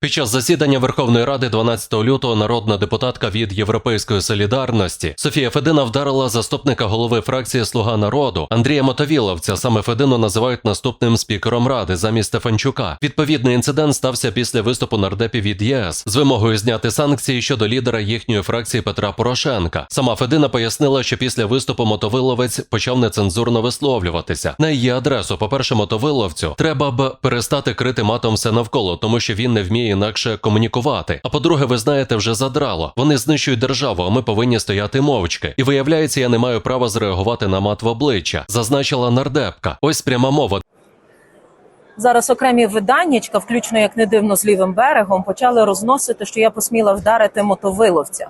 Під час засідання Верховної Ради 12 лютого народна депутатка від Європейської солідарності Софія Федина вдарила заступника голови фракції Слуга народу Андрія Мотовіловця. Саме Федину називають наступним спікером ради замість Стефанчука. Відповідний інцидент стався після виступу нардепів від ЄС з вимогою зняти санкції щодо лідера їхньої фракції Петра Порошенка. Сама Федина пояснила, що після виступу Мотовиловець почав нецензурно висловлюватися. На її адресу, по-перше, мотовиловцю треба б перестати крити матом все навколо, тому що він не вміє інакше комунікувати. А по-друге, ви знаєте, вже задрало. Вони знищують державу, а ми повинні стояти мовчки. І виявляється, я не маю права зреагувати на мат в обличчя, зазначила нардепка. Ось пряма мова. Зараз окремі виданнячка, включно як не дивно з лівим берегом, почали розносити, що я посміла вдарити мотовиловця,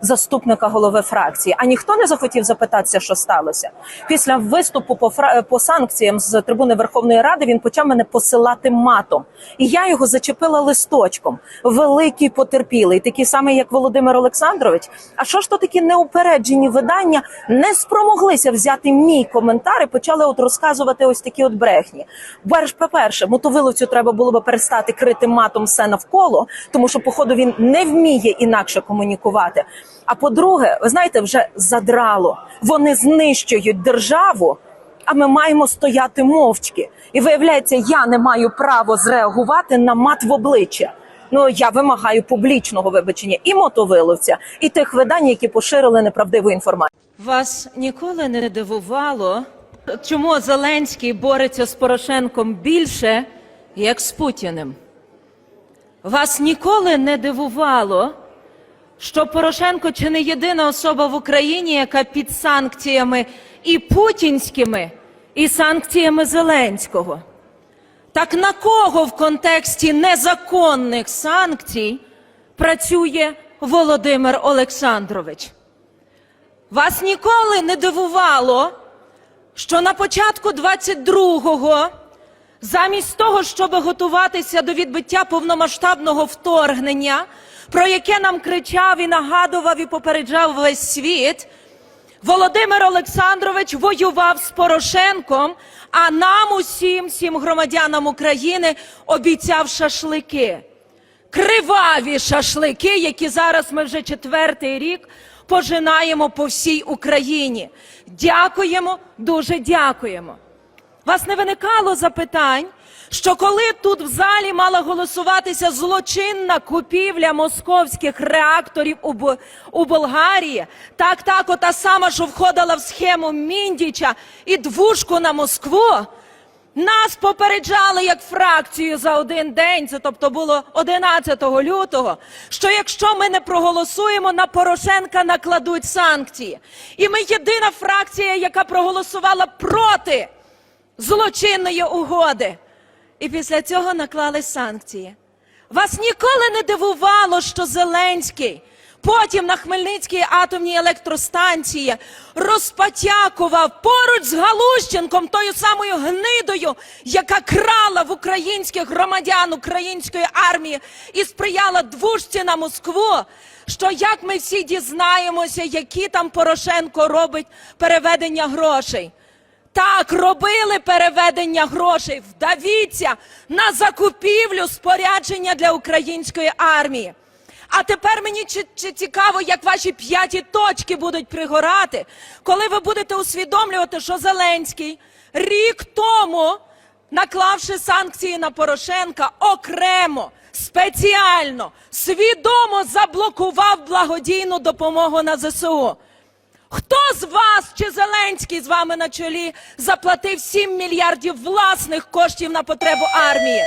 заступника голови фракції. А ніхто не захотів запитатися, що сталося. Після виступу по фра... по санкціям з трибуни Верховної Ради він почав мене посилати матом, і я його зачепила листочком. Великий потерпілий, такий самий, як Володимир Олександрович. А що ж то такі неупереджені видання не спромоглися взяти мій коментар і почали от розказувати ось такі от брехні. Берж, по-перше, мотовиловцю треба було би перестати крити матом все навколо, тому що, походу, він не вміє інакше комунікувати. А по-друге, ви знаєте, вже задрало. Вони знищують державу. А ми маємо стояти мовчки. І виявляється, я не маю права зреагувати на мат в обличчя. Ну я вимагаю публічного вибачення і мотовиловця, і тих видань, які поширили неправдиву інформацію. Вас ніколи не дивувало, чому Зеленський бореться з Порошенком більше, як з Путіним? Вас ніколи не дивувало, що Порошенко чи не єдина особа в Україні, яка під санкціями і путінськими, і санкціями Зеленського? Так на кого в контексті незаконних санкцій працює Володимир Олександрович? Вас ніколи не дивувало, що на початку 22-го, замість того, щоб готуватися до відбиття повномасштабного вторгнення, про яке нам кричав і нагадував і попереджав весь світ, Володимир Олександрович воював з Порошенком, а нам усім, всім громадянам України, обіцяв шашлики криваві шашлики, які зараз ми вже четвертий рік пожинаємо по всій Україні. Дякуємо, дуже дякуємо. Вас не виникало запитань, що коли тут в залі мала голосуватися злочинна купівля московських реакторів у, Бо- у Болгарії, так, так, ота сама, що входила в схему Міндіча і двушку на Москву, нас попереджали як фракцію за один день, це тобто було 11 лютого, що якщо ми не проголосуємо, на Порошенка накладуть санкції. І ми єдина фракція, яка проголосувала проти злочинної угоди. І після цього наклали санкції. Вас ніколи не дивувало, що Зеленський потім на Хмельницькій атомній електростанції розпотякував поруч з Галущенком, тою самою гнидою, яка крала в українських громадян української армії і сприяла двушці на Москву. Що як ми всі дізнаємося, які там Порошенко робить переведення грошей? Так, робили переведення грошей. Вдавіться на закупівлю спорядження для української армії. А тепер мені цікаво, як ваші п'яті точки будуть пригорати, коли ви будете усвідомлювати, що Зеленський рік тому, наклавши санкції на Порошенка, окремо, спеціально, свідомо заблокував благодійну допомогу на ЗСУ. Хто з вас чи Зеленський з вами на чолі заплатив 7 мільярдів власних коштів на потребу армії?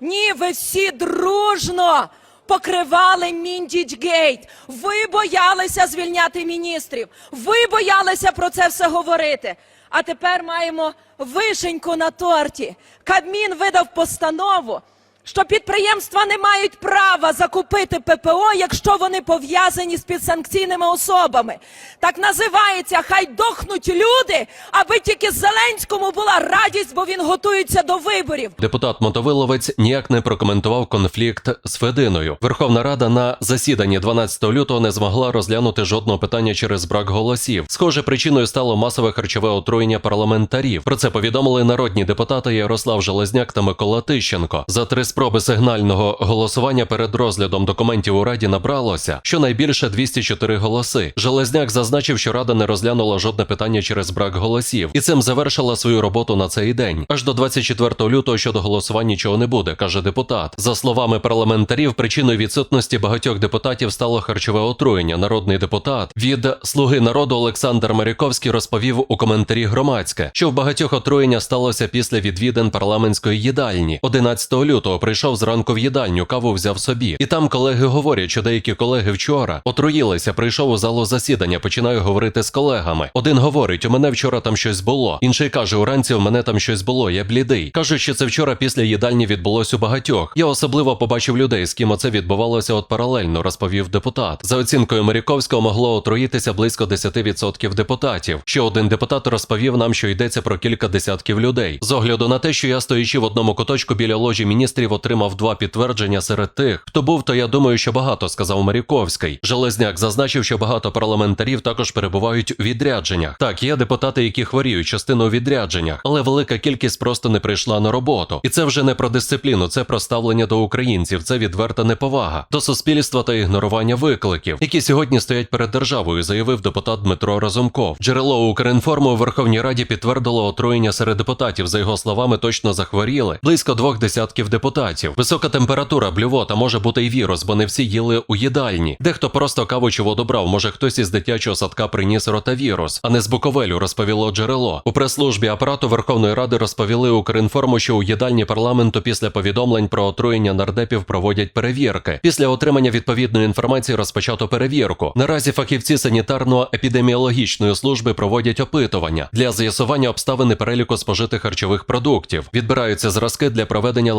Ні, ви всі дружно покривали Міндічгейт. Ви боялися звільняти міністрів. Ви боялися про це все говорити. А тепер маємо вишеньку на торті. Кабмін видав постанову що підприємства не мають права закупити ППО, якщо вони пов'язані з підсанкційними особами. Так називається хай дохнуть люди, аби тільки Зеленському була радість, бо він готується до виборів. Депутат Мотовиловець ніяк не прокоментував конфлікт з Фединою. Верховна Рада на засіданні 12 лютого не змогла розглянути жодного питання через брак голосів. Схоже, причиною стало масове харчове отруєння парламентарів. Про це повідомили народні депутати Ярослав Железняк та Микола Тищенко. За три спроби сигнального голосування перед розглядом документів у раді набралося щонайбільше 204 голоси. Железняк зазначив, що рада не розглянула жодне питання через брак голосів, і цим завершила свою роботу на цей день. Аж до 24 лютого щодо голосувань нічого не буде, каже депутат. За словами парламентарів, причиною відсутності багатьох депутатів стало харчове отруєння. Народний депутат від слуги народу Олександр Маріковський розповів у коментарі громадське, що в багатьох отруєння сталося після відвідин парламентської їдальні. 11 лютого прийшов зранку в їдальню, каву взяв собі. І там колеги говорять, що деякі колеги вчора отруїлися. Прийшов у залу засідання. Починаю говорити з колегами. Один говорить: у мене вчора там щось було. Інший каже: уранці в мене там щось було. Я блідий. Кажуть, що це вчора після їдальні відбулось у багатьох. Я особливо побачив людей, з ким оце відбувалося от паралельно, розповів депутат. За оцінкою Маріковського могло отруїтися близько 10% депутатів. Ще один депутат розповів нам, що йдеться про кілька десятків людей. З огляду на те, що я стоячи в одному куточку біля ложі міністрів, отримав два підтвердження серед тих, хто був, то я думаю, що багато сказав Маріковський. Железняк зазначив, що багато парламентарів також перебувають у відрядженнях. Так, є депутати, які хворіють частину у відрядженнях, але велика кількість просто не прийшла на роботу. І це вже не про дисципліну, це про ставлення до українців. Це відверта неповага до суспільства та ігнорування викликів, які сьогодні стоять перед державою, заявив депутат Дмитро Разумков. Джерело Укрінформу у Верховній Раді підтвердило отруєння серед депутатів. За його словами, точно захворіли близько двох десятків депутатів. Висока температура, блювота може бути й вірус, бо не всі їли у їдальні. Дехто просто каву чи воду брав. Може хтось із дитячого садка приніс ротавірус, а не з Буковелю, розповіло джерело. У прес-службі апарату Верховної Ради розповіли Укрінформу, що у їдальні парламенту після повідомлень про отруєння нардепів проводять перевірки. Після отримання відповідної інформації розпочато перевірку. Наразі фахівці санітарно-епідеміологічної служби проводять опитування для з'ясування обставин і переліку спожитих харчових продуктів. Відбираються зразки для проведення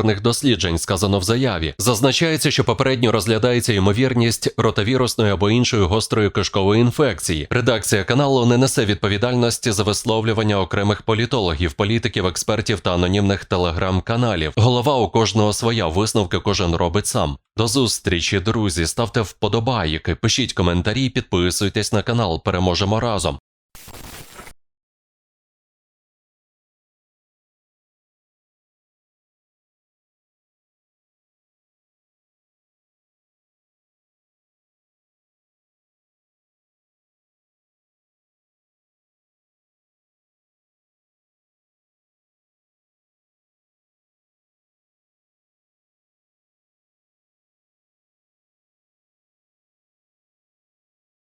лабораторних досліджень, сказано в заяві. Зазначається, що попередньо розглядається ймовірність ротавірусної або іншої гострої кишкової інфекції. Редакція каналу не несе відповідальності за висловлювання окремих політологів, політиків, експертів та анонімних телеграм-каналів. Голова у кожного своя висновки кожен робить сам. До зустрічі, друзі. Ставте вподобайки, пишіть коментарі, підписуйтесь на канал. Переможемо разом.